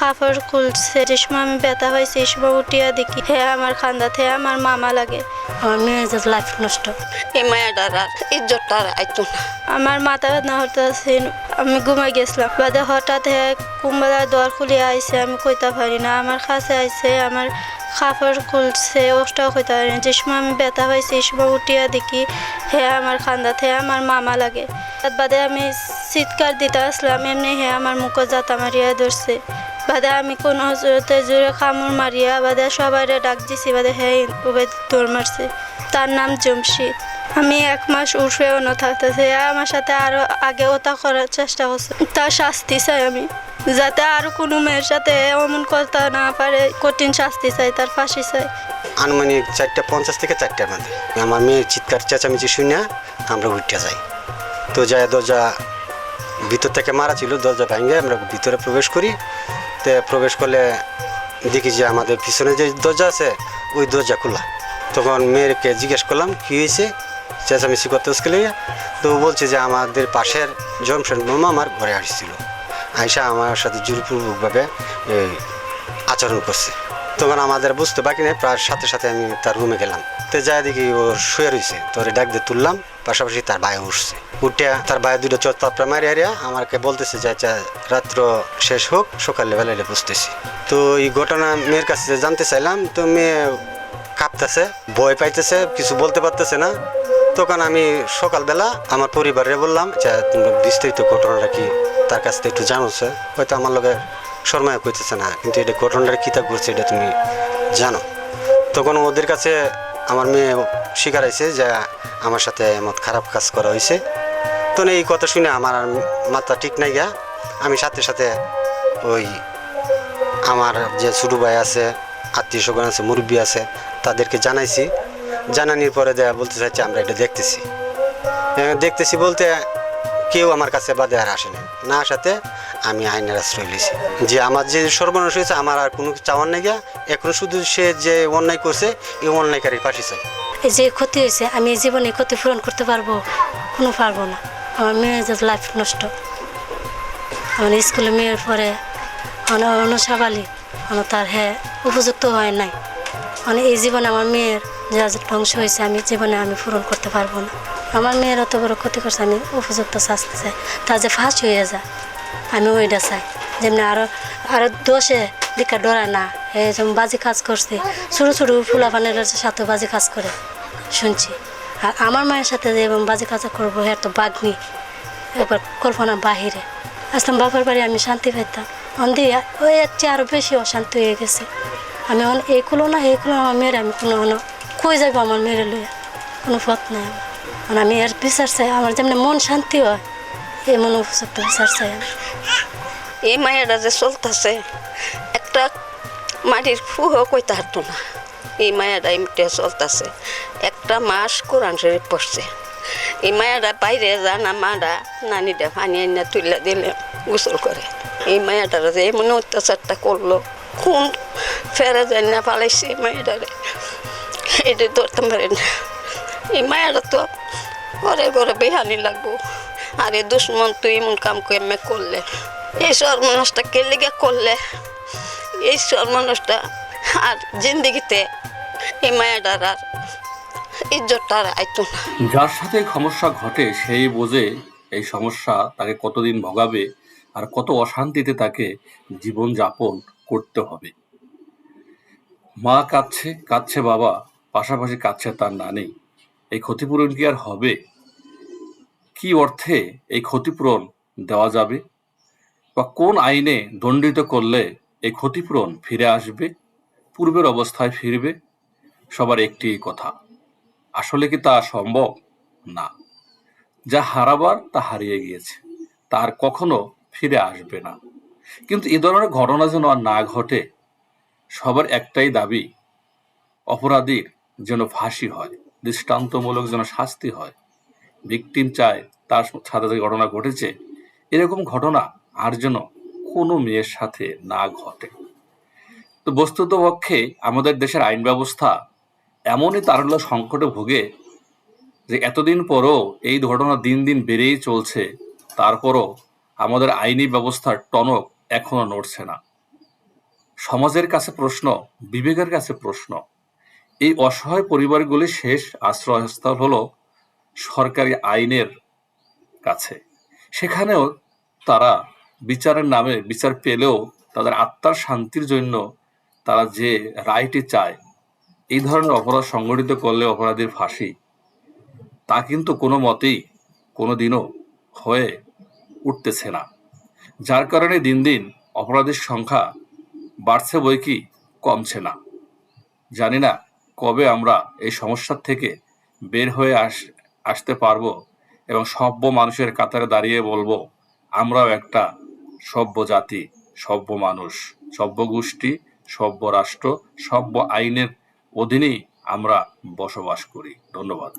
কাপড় খুলছে যে সময় আমি ব্যথা হয়েছে এই সময় উঠিয়া দেখি হ্যাঁ আমার খান্দাতে আমার মামা লাগে। আমার লাইফ নষ্ট। এই মায়াটার আর ইজ্জতটার আইতো না। আমার মাথা ব্যথা হতেছে আমি ঘুমাই গেছিলাম। বাদে হঠাৎ হ্যাঁ কুম্বালা দর খুলিয়া আইছে আমি কইতে পারি না। আমার কাছে আইছে আমার কাপড় খুলছে ওটাও কইতে পারি না। যে সময় আমি ব্যথা হয়েছে এই সময় উঠিয়া দেখি হ্যাঁ আমার খান্দাতে আমার মামা লাগে। তার বাদে আমি চিৎকার দিতে আসলাম এমনি হ্যাঁ আমার মুখে জাতা মারিয়া ধরছে। বাদে আমি কোনো জোরতে জোরে কামড় মারিয়া বাদে সবাই ডাক দিছি, বাদে হ্যাঁ ওবে দৌড় মারছে। তার নাম জমশিদ। আমি এক মাস উঠেও না থাকতেছে আমার সাথে আরও আগে ওটা করার চেষ্টা করছে। তার শাস্তি চাই আমি। যাতে আরও কোনো মেয়ের সাথে এমন করতে না পারে, কঠিন শাস্তি চাই, তার ফাঁসি চাই। আনুমানিক চারটা পঞ্চাশ থেকে চারটার মধ্যে। আমার মেয়ের চিৎকার, চেঁচামেচি শুনে আমরা উঠে যাই। তো যায় দরজা ভিতর থেকে মারা ছিল, দরজা ভেঙে আমরা ভিতরে প্রবেশ করি। তো প্রবেশ করলে দেখি যে আমাদের পিছনে যে দরজা আছে, ওই দরজা খোলা। তখন মেয়েকে জিজ্ঞেস করলাম, কী হয়েছে? চেঁচামেচি করতে গেলে তো বলছে যে আমাদের পাশের জমশেন মামা আমার ঘরে আসছিল। আইসা আমার সাথে জোরপূর্বকভাবে আচরণ করছে। তখন আমাদের বুঝতে বাকি নেই, প্রায় সাথে সাথে আমি তার রুমে গেলাম। তো যাই দেখি ও শুয়ে রয়েছে তোরে ডাক দিয়ে তুললাম, পাশাপাশি তার ভাই উঠছে। উঠে তার ভাই দুটো চত্বরটা মারি হারিয়া আমাকে বলতেছে যে আচ্ছা রাত্র শেষ হোক, সকালে বেলায় বুঝতেছি। তো এই ঘটনা মেয়ের কাছে জানতে চাইলাম, তো মেয়ে কাঁপতেছে, ভয় পাইতেছে, কিছু বলতে পারতেছে না। তখন আমি সকালবেলা আমার পরিবারে বললাম যে তোমরা বিস্তারিত ঘটনাটা কি তার কাছ থেকে একটু জানোছে? হয়তো আমার লগে শর্মায় কইতেছে না, কিন্তু এটা ঘটনাটা কী তা এটা তুমি জানো। তখন ওদের কাছে আমার মেয়ে স্বীকার হয়েছে যে আমার সাথে এমন খারাপ কাজ করা হয়েছে। তো এই কথা শুনে আমার মাথা ঠিক নাই গা। আমি সাথে সাথে ওই আমার যে ছোটো ভাই আছে, আত্মীয় স্বজন আছে, মুরব্বী আছে, তাদেরকে জানাইছি। জানানির পরে দেয়া বলতে চাইছে, আমরা এটা দেখতেছি। দেখতেছি বলতে কেউ আমার কাছে বাদে আর আসেনি না আসাতে আমি আইনের আশ্রয় নিয়েছি যে আমার যে সর্বনাশ হয়েছে, আমার আর কোনো চাওয়ার নেই এখন শুধু সে যে অন্যায় করছে, এই অন্যায়কারীর পাশে চাই। এই যে ক্ষতি হয়েছে, আমি জীবনে ক্ষতি পূরণ করতে পারব? কোনো পারব না। আমার মেয়ের লাইফ নষ্ট। আমার স্কুলে মেয়ের পরে মানে অনুসাবালি আমার তার হ্যাঁ উপযুক্ত হয় নাই। মানে এই জীবনে আমার মেয়ের যা ধ্বংস হয়েছে, আমি জীবনে আমি পূরণ করতে পারব না। আমার মেয়ের অত বড় ক্ষতি করছে, আমি উপযুক্ত শাস্তি চাই। তার যে ফাঁস হয়ে যায়। আমি ওইটা চাই। যেমনি আরও আরও দোষে দিকে ডরা না। এই যেমন বাজি কাজ করছে, ছোটো ছোটো ফুলা পানের সাথে বাজি কাজ করে। শুনছি। আর আমার মায়ের সাথে যে এবং বাজি কাজ করব হ্যাঁ তো বাগনি। একবার কল্পনা বাহিরে। আসলাম বাবার বাড়ি, আমি শান্তি পেতাম অন্দি ওই এর চেয়ে আরও বেশি অশান্তি হয়ে গেছে। আমি এখন এই কুলো না, এই কুলো আমার মেয়ের, আমি কোনো কোনো কই যাব আমার মেয়ের লইয়া? কোনো পথ নাই আমার। মানে আমি এর বিচার চাই, আমার যেমন মন শান্তি হয় এই মন উপযুক্ত বিচার এই মায়াটা যে চলতেছে, একটা মাটির ফুহ কইতে হারতো না। এই মায়াটা এমটে চলতেছে। একটা মাস কোরআন শরীফ পড়ছে। এই মায়াটা বাইরে জানা মারা নানিটা পানি আনিয়া তুলে দিলে গোসল করে। এই মায়াটার যে এমন অত্যাচারটা করল কোন ফেরা যায় না পালাইছে এই মায়াটারে এটা ধরতে পারে না এই মায়াটা তো ঘরে ঘরে বেহানি লাগবো। আর দুশ্মন, তুই এমন কাম কেমে করলে? এই সর্বনাশটা কে লেগে করলে? এই সর্বনাশটা আর জিন্দিগিতে এই মায়াটার আর ইজ্জতটা আর আইতো না। যার সাথে সমস্যা ঘটে, সেই বোঝে এই সমস্যা তাকে কতদিন ভোগাবে আর কত অশান্তিতে তাকে জীবন যাপন করতে হবে। মা কাঁদছে কাঁদছে বাবা, পাশাপাশি কাঁদছে তার নানি। এই ক্ষতিপূরণ কি আর হবে? কি অর্থে এই ক্ষতিপূরণ দেওয়া যাবে? বা কোন আইনে দণ্ডিত করলে এই ক্ষতিপূরণ ফিরে আসবে? পূর্বের অবস্থায় ফিরবে? সবার একটি কথা, আসলে কি তা সম্ভব? না। যা হারাবার তা হারিয়ে গিয়েছে তার কখনো ফিরে আসবে না। কিন্তু এ ধরনের ঘটনা যেন আর না ঘটে, সবার একটাই দাবি, অপরাধীর যেন ফাঁসি হয়, দৃষ্টান্তমূলক যেন শাস্তি হয়। ভিকটিম চায় তার সাথে ঘটনা ঘটেছে, এরকম ঘটনা আর যেন কোনো মেয়ের সাথে না ঘটে। তো বস্তুত পক্ষে আমাদের দেশের আইন ব্যবস্থা এমনই তারল্য সংকটে ভোগে যে এতদিন পরও এই ঘটনা দিন দিন বেড়েই চলছে, তারপরও আমাদের আইনি ব্যবস্থার টনক এখনও নড়ছে না। সমাজের কাছে প্রশ্ন, বিবেকের কাছে প্রশ্ন, এই অসহায় পরিবারগুলির শেষ আশ্রয়স্থল হলো সরকারি আইনের কাছে। সেখানেও তারা বিচারের নামে বিচার পেলেও তাদের আত্মার শান্তির জন্য তারা যে রায়টি চায়, এই ধরনের অপরাধ সংগঠিত করলে অপরাধীর ফাঁসি। তা কিন্তু কোনো মতেই কোনো দিনও হয়ে উঠতেছে না। যার কারণে দিন দিন অপরাধীর সংখ্যা বাড়ছে বই কি কমছে না। জানি না কবে আমরা এই সমস্যার থেকে বের হয়ে আস, আসতে পারব এবং সভ্য মানুষের কাতারে দাঁড়িয়ে বলব, আমরাও একটা সভ্য জাতি, সভ্য মানুষ, সভ্য গোষ্ঠী, সভ্য রাষ্ট্র, সভ্য আইনের অধীনেই আমরা বসবাস করি। ধন্যবাদ।